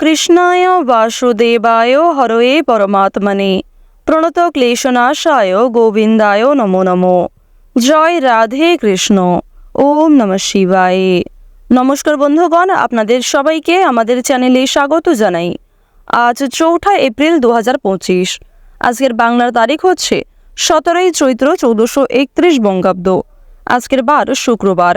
কৃষ্ণায় বাসুদেবায় হরয়ে পরমাত্মনে। প্রণত ক্লেশনাশায় গোবিন্দায় নমো নমো। জয় রাধে কৃষ্ণ। ওম নমঃ শিবায়। নমস্কার বন্ধুগণ, আপনাদের সবাইকে আমাদের চ্যানেলে স্বাগত জানাই। আজ চৌঠা এপ্রিল দু পঁচিশ। আজকের বাংলার তারিখ হচ্ছে সতেরোই চৈত্র চৌদ্দশো একত্রিশ বঙ্গাব্দ। আজকের বার শুক্রবার।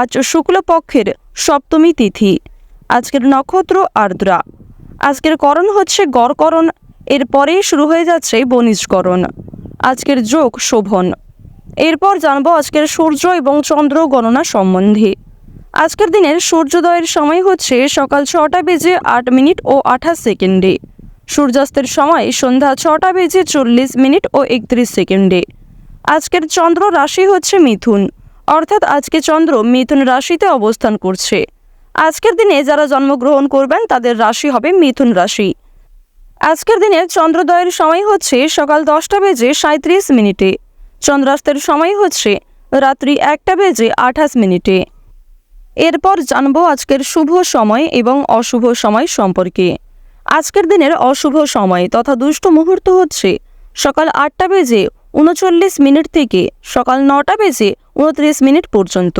আজ শুক্লপক্ষের সপ্তমী তিথি। আজকের নক্ষত্র আর্দ্রা। আজকের করণ হচ্ছে গড়করণ। এরপরেই শুরু হয়ে যাচ্ছে বণিজকরণ আজকের যোগ শোভন। এরপর জানব আজকের সূর্য এবং চন্দ্র গণনা সম্বন্ধে। আজকের দিনের সূর্যোদয়ের সময় হচ্ছে সকাল ছটা বেজে আট মিনিট ও আঠাশ সেকেন্ডে। সূর্যাস্তের সময় সন্ধ্যা ছটা বেজে চল্লিশ মিনিট ও একত্রিশ সেকেন্ডে। আজকের চন্দ্র রাশি হচ্ছে মিথুন। অর্থাৎ আজকে চন্দ্র মিথুন রাশিতে অবস্থান করছে। আজকের দিনে যারা জন্মগ্রহণ করবেন, তাদের রাশি হবে মিথুন রাশি। আজকের দিনে চন্দ্রোদয়ের সময় হচ্ছে সকাল দশটা বেজে সাঁত্রিশ মিনিটে। চন্দ্রাস্তের সময় হচ্ছে রাত্রি একটা বেজে আঠাশ মিনিটে। এরপর জানব আজকের শুভ সময় এবং অশুভ সময় সম্পর্কে। আজকের দিনের অশুভ সময় তথা দুষ্ট মুহূর্ত হচ্ছে সকাল আটটা বেজে উনচল্লিশ মিনিট থেকে সকাল নটা বেজে উনত্রিশ মিনিট পর্যন্ত।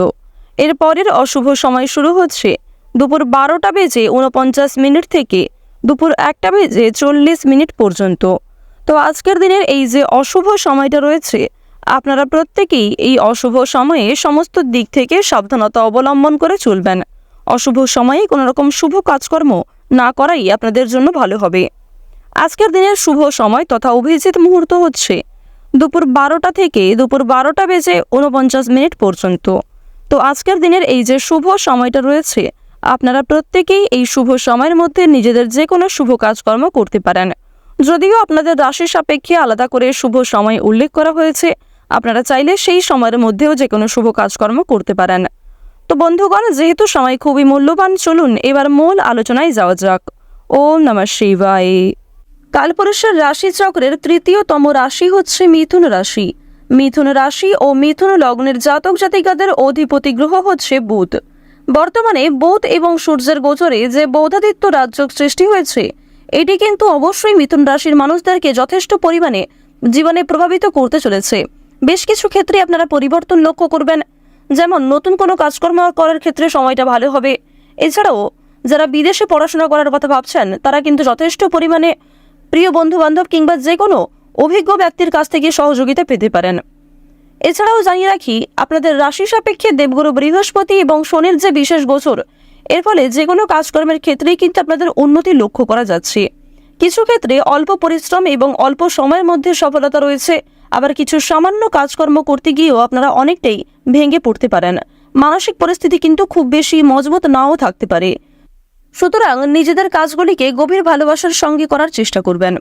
এর পরের অশুভ সময় শুরু হচ্ছে দুপুর বারোটা বেজে উনপঞ্চাশ মিনিট থেকে দুপুর একটা বেজে চল্লিশ মিনিট পর্যন্ত। তো আজকের দিনের এই যে অশুভ সময়টা রয়েছে, আপনারা প্রত্যেকেই এই অশুভ সময়ে সমস্ত দিক থেকে সাবধানতা অবলম্বন করে চলবেন। অশুভ সময়ে কোনো রকম শুভ কাজকর্ম না করাই আপনাদের জন্য ভালো হবে। আজকের দিনের শুভ সময় তথা অভিজিৎ মুহূর্ত হচ্ছে দুপুর বারোটা থেকে দুপুর বারোটা বেজে উনপঞ্চাশ মিনিট পর্যন্ত। তো আজকের দিনের এই যে শুভ সময়টা রয়েছে, আপনারা প্রত্যেকেই এই শুভ সময়ের মধ্যে নিজেদের যে কোনো শুভ কাজকর্ম করতে পারেন। যদিও আপনাদের রাশি সাপেক্ষে আলাদা করে শুভ সময় উল্লেখ করা হয়েছে, আপনারা চাইলে সেই সময়ের মধ্যেও যে কোনো শুভ কাজকর্ম করতে পারেন। তো বন্ধুগণ, যেহেতু সময় খুবই মূল্যবান, চলুন এবার মূল আলোচনায় যাওয়া যাক। ওম নমঃ শিবায়। কালপুরুষের রাশি চক্রের তৃতীয়তম রাশি হচ্ছে মিথুন রাশি। মিথুন রাশি ও মিথুন লগ্নের জাতক জাতিকাদের অধিপতি গ্রহ হচ্ছে বুধ। বর্তমানে বুধ এবং সূর্যের গোচরে যে বৌধাদিত্য রাজ্য সৃষ্টি হয়েছে, এটি কিন্তু অবশ্যই মিথুন রাশির মানুষদেরকে যথেষ্ট পরিমাণে জীবনে প্রভাবিত করতে চলেছে। বেশ কিছু ক্ষেত্রে আপনারা পরিবর্তন লক্ষ্য করবেন। যেমন, নতুন কোনো কাজকর্ম করার ক্ষেত্রে সময়টা ভালো হবে। এছাড়াও, যারা বিদেশে পড়াশোনা করার কথা ভাবছেন, তারা কিন্তু যথেষ্ট পরিমাণে প্রিয় বন্ধু বান্ধব কিংবা যে কোনো অভিজ্ঞ ব্যক্তির কাছ থেকে সহযোগিতা পেতে পারেন। এছাড়াও জানিয়ে রাখি, আপনাদের রাশি সাপেক্ষে দেবগুরু বৃহস্পতি এবং শনির যে বিশেষ গোচর, এর ফলে যে কোনো কাজকর্মের ক্ষেত্রেই কিন্তু আপনাদের উন্নতি লক্ষ্য করা যাচ্ছে। কিছু ক্ষেত্রে অল্প পরিশ্রম এবং অল্প সময়ের মধ্যে সফলতা রয়েছে, আবার কিছু সামান্য কাজকর্ম করতে গিয়েও আপনারা অনেকটাই ভেঙে পড়তে পারেন। মানসিক পরিস্থিতি কিন্তু খুব বেশি মজবুত নাও থাকতে পারে। সুতরাং নিজেদের কাজগুলিকে গভীর ভালোবাসার সঙ্গে করার চেষ্টা করবেন।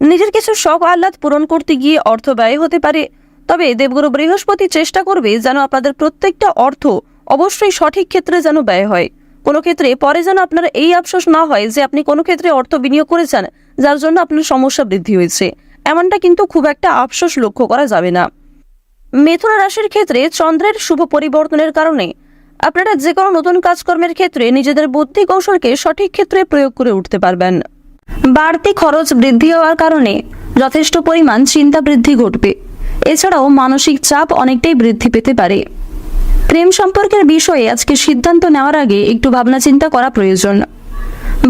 নিজের কিছু শখ আহ্লাদ পূরণ করতে গিয়ে অর্থ ব্যয় হতে পারে। তবে দেবগুরু বৃহস্পতি চেষ্টা করবে যেন আপনাদের প্রত্যেকটা অর্থ অবশ্যই সঠিক ক্ষেত্রে যেন ব্যয় হয়। কোনো ক্ষেত্রে পরে যেন আপনার এই আফসোস না হয় যে আপনি কোনো ক্ষেত্রে অর্থ বিনিয়োগ করেছেন, যার জন্য আপনার সমস্যা বৃদ্ধি হয়েছে। এমনটা কিন্তু খুব একটা আফসোস লক্ষ্য করা যাবে না। মিথুন রাশির ক্ষেত্রে চন্দ্রের শুভ পরিবর্তনের কারণে আপনারা যে কোনো নতুন কাজকর্মের ক্ষেত্রে নিজেদের বুদ্ধি কৌশলকে সঠিক ক্ষেত্রে প্রয়োগ করে উঠতে পারবেন। বাড়তি খরচ বৃদ্ধি হওয়ার কারণে যথেষ্ট পরিমাণ চিন্তা বৃদ্ধি ঘটবে। এছাড়াও মানসিক চাপ অনেকটাই বৃদ্ধি পেতে পারে। প্রেম সম্পর্কের বিষয়ে আজকে সিদ্ধান্ত নেওয়ার আগে একটু ভাবনা চিন্তা করা প্রয়োজন।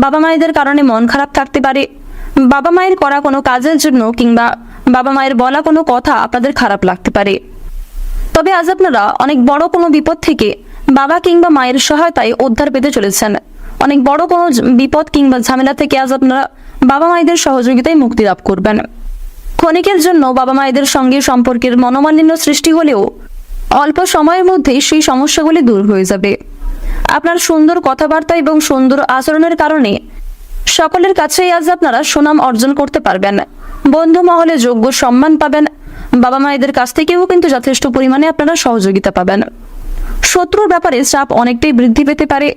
বাবা মায়েদের কারণে মন খারাপ থাকতে পারে। বাবা মায়ের করা কোনো কাজের জন্য কিংবা বাবা মায়ের বলা কোনো কথা আপনাদের খারাপ লাগতে পারে। তবে আজ আপনারা অনেক বড় কোনো বিপদ থেকে বাবা কিংবা মায়ের সহায়তায় উদ্ধার পেতে চলেছেন। অনেক বড় কোনো বিপদ কিংবা ঝামেলা থেকে আজ আপনারা বাবা মায়েদের সহযোগিতায় মুক্তি লাভ করবেন। ক্ষণিকের জন্য বাবা মায়েদের সঙ্গে সম্পর্কের মনোমালিন্য সৃষ্টি হলেও অল্প সময়ের মধ্যেই সেই সমস্যাগুলি দূর হয়ে যাবে। আপনার সুন্দর কথাবার্তা এবং সুন্দর আচরণের কারণে সকলের কাছেই আজ আপনারা সুনাম অর্জন করতে পারবেন। বন্ধু মহলে যোগ্য সম্মান পাবেন। বাবা মায়েদের কাছ থেকেও কিন্তু যথেষ্ট পরিমাণে আপনারা সহযোগিতা পাবেন। শত্রুর ব্যাপারে চাপ অনেকটাই বৃদ্ধি পেতে পারে।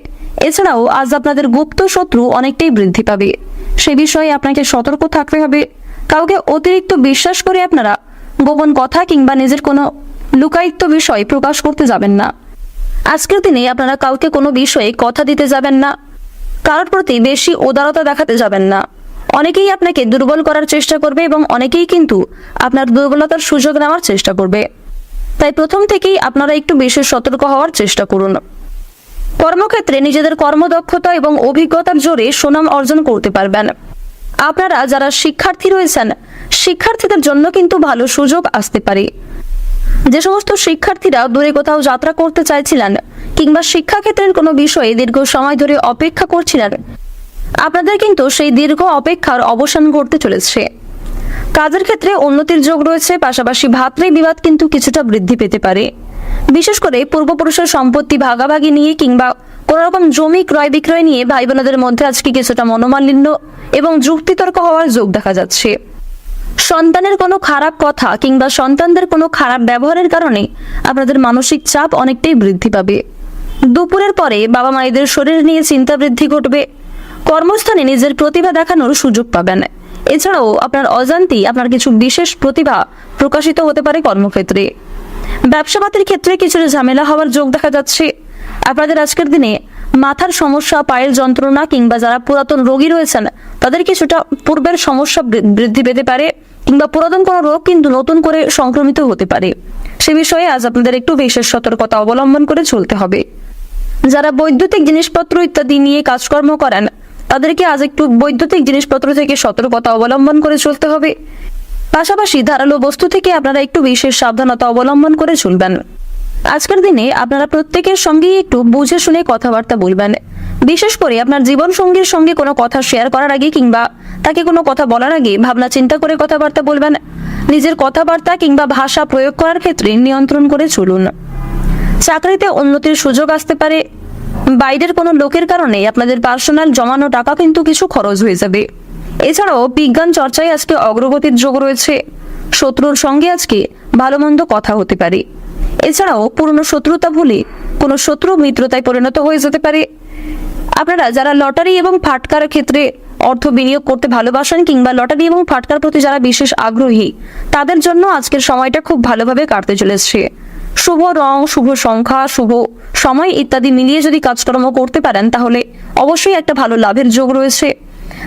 এছাড়াও আজ আপনাদের গুপ্ত শত্রু অনেকটাই বৃদ্ধি পাবে। সে বিষয়ে আপনাকে সতর্ক থাকতে হবে। কাউকে অতিরিক্ত বিশ্বাস করে আপনারা গোপন কথা কিংবা নিজের কোনো লুকায়িত্ব বিষয় প্রকাশ করতে যাবেন না। আজকের দিনে আপনারা কাউকে কোনো বিষয়ে কথা দিতে যাবেন না। কারোর প্রতি বেশি উদারতা দেখাতে যাবেন না। অনেকেই আপনাকে দুর্বল করার চেষ্টা করবে এবং অনেকেই কিন্তু আপনার দুর্বলতার সুযোগ নেওয়ার চেষ্টা করবে। তাই প্রথম থেকেই আপনারা একটু বিশেষ সতর্ক হওয়ার চেষ্টা করুন। কর্মক্ষেত্রে নিজেদের কর্মদক্ষতা এবং অভিজ্ঞতার জোরে সুনাম অর্জন করতে পারবেন। আপনারা যারা শিক্ষার্থী রয়েছেন, শিক্ষার্থীদের জন্য কিন্তু ভালো সুযোগ আসতে পারে। যে সমস্ত শিক্ষার্থীরা দূরে কোথাও যাত্রা করতে চাইছিলেন কিংবা শিক্ষাক্ষেত্রের কোনো বিষয়ে দীর্ঘ সময় ধরে অপেক্ষা করছিলেন, আপনাদের কিন্তু সেই দীর্ঘ অপেক্ষার অবসান ঘটতে চলেছে। কাজের ক্ষেত্রে উন্নতির যোগ রয়েছে, পাশাপাশি ভাতৃ বিবাদ কিন্তু কিছুটা বৃদ্ধি পেতে পারে। বিশেষ করে পূর্বপুরুষের সম্পত্তি ভাগাভাগি নিয়ে কিংবা কোনো রকম জমি ক্রয় বিক্রয় নিয়ে ভাই বোনদের মধ্যে আজকে কিছুটা মনোমালিন্য এবং যুক্তিতর্ক হওয়ার যোগ দেখা যাচ্ছে। সন্তানের কোনো খারাপ কথা কিংবা সন্তানদের কোনো খারাপ ব্যবহারের কারণে আপনাদের মানসিক চাপ অনেকটাই বৃদ্ধি পাবে। দুপুরের পরে বাবা মায়েদের শরীর নিয়ে চিন্তা বৃদ্ধি ঘটবে। কর্মস্থানে নিজের প্রতিভা দেখানোর সুযোগ পাবেন। এছাড়াও আপনার অজান্তেই আপনার কিছু বিশেষ প্রতিভা প্রকাশিত হতে পারে কর্মক্ষেত্রে। ব্যবসাপাতির ক্ষেত্রে কিছু ঝামেলা হওয়ার যোগ দেখা যাচ্ছে। আপনাদের আজকের দিনে মাথার সমস্যা, পায়ের যন্ত্রণা কিংবা যারা পুরাতন রোগী রয়েছেন, তাদের কিছুটা পূর্বের সমস্যা বৃদ্ধি পেতে পারে কিংবা পুরাতন কোনো রোগ কিন্তু নতুন করে সংক্রমিত হতে পারে। সে বিষয়ে আজ আপনাদের একটু বিশেষ সতর্কতা অবলম্বন করে চলতে হবে। যারা বৈদ্যুতিক জিনিসপত্র ইত্যাদি নিয়ে কাজকর্ম করেন তাদেরকে আজ একটু বৈদ্যুতিক জিনিসপত্র থেকে সতর্কতা অবলম্বন করে চলতে হবে। পাশাপাশি ধারালো বস্তু থেকে আপনারা একটু বিশেষ সাবধানতা অবলম্বন করে চলবেন। আজকের দিনে আপনারা প্রত্যেকের সঙ্গেই একটু বুঝে শুনে কথাবার্তা বলবেন। বিশেষ করে আপনার জীবন সঙ্গীর সঙ্গে কোনো কথা শেয়ার করার আগে কিংবা তাকে কোনো কথা বলার আগে ভাবনা চিন্তা করে কথাবার্তা বলবেন। নিজের কথাবার্তা কিংবা ভাষা প্রয়োগ করার ক্ষেত্রে নিয়ন্ত্রণ করে চলুন। চাকরিতে উন্নতির সুযোগ আসতে পারে বাইরের কোনো লোকের কারণে আপনাদের পার্সোনাল জমানো টাকা কিন্তু কিছু খরচ হয়ে যাবে। এছাড়াও বিজ্ঞান চর্চায় আজকে অগ্রগতির যোগ রয়েছে। শত্রুর সঙ্গে আজকে ভালো মন্দ কথা হতে পারে। এছাড়াও পুরনো শত্রুতা ভুলে কোনো শত্রু মিত্রতায় পরিণত হয়ে যেতে পারে। আপনারা যারা লটারি এবং ফাটকার ক্ষেত্রে অর্থ বিনিয়োগ করতে ভালোবাসেন কিংবা লটারি এবং ফাটকার প্রতি যারা বিশেষ আগ্রহী, তাদের জন্য আজকের সময়টা খুব ভালোভাবে কাটতে চলেছে। শুভ রং, শুভ সংখ্যা, শুভ সময় ইত্যাদি মিলিয়ে যদি কাজকর্ম করতে পারেন, তাহলে অবশ্যই একটা ভালো লাভের যোগ রয়েছে।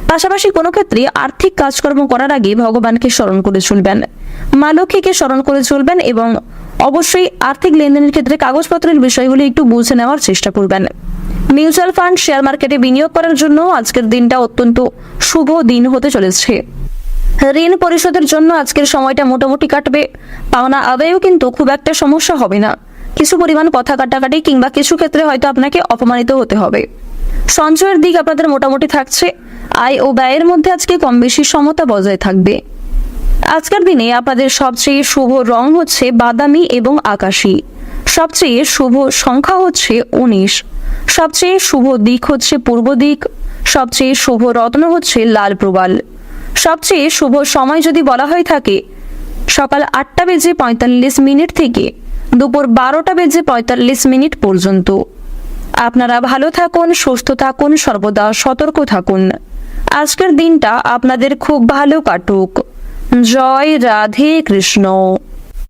পাশাপাশি কোনো ক্ষেত্রে আর্থিক কাজকর্ম করার আগে ভগবানকে স্মরণ করে চলবেন। মা লক্ষ্মীকে স্মরণ করে চলবেন এবং অবশ্যই আর্থিক লেনদেনের ক্ষেত্রে কাগজপত্রের বিষয়গুলি একটু বুঝে নেওয়ার চেষ্টা করবেন। মিউচুয়াল ফান্ড, শেয়ার মার্কেটে বিনিয়োগ করার জন্য আজকের দিনটা অত্যন্ত শুভ দিন হতে চলেছে। ঋণ পরিশোধের জন্য আজকের সময়টা মোটামুটি কাটবে। পাওনা আদায়েও কিন্তু খুব একটা সমস্যা হবে না। কিছু পরিমাণ কথা কাটাকাটি কিংবা কিছু ক্ষেত্রে হয়তো আপনাকে অপমানিত হতে হবে। সঞ্চয়ের দিক আপনাদের মোটামুটি থাকছে। আয় ও ব্যয়ের মধ্যে আজকে কম বেশি সমতা বজায় থাকবে। আজকের দিনে আপনাদের সবচেয়ে শুভ রং হচ্ছে বাদামি এবং আকাশী। সবচেয়ে শুভ সংখ্যা হচ্ছে উনিশ। সবচেয়ে শুভ দিক হচ্ছে পূর্ব দিক। সবচেয়ে শুভ রত্ন হচ্ছে লাল প্রবাল। সবচেয়ে শুভ সময় যদি বলা হয়ে থাকে, সকাল আটটা বেজে পঁয়তাল্লিশ মিনিট থেকে দুপুর বারোটা বেজে পঁয়তাল্লিশ মিনিট পর্যন্ত। আপনারা ভালো থাকুন, সুস্থ থাকুন, সর্বদা সতর্ক থাকুন। আজকের দিনটা আপনাদের খুব ভালো কাটুক। জয় রাধে কৃষ্ণ।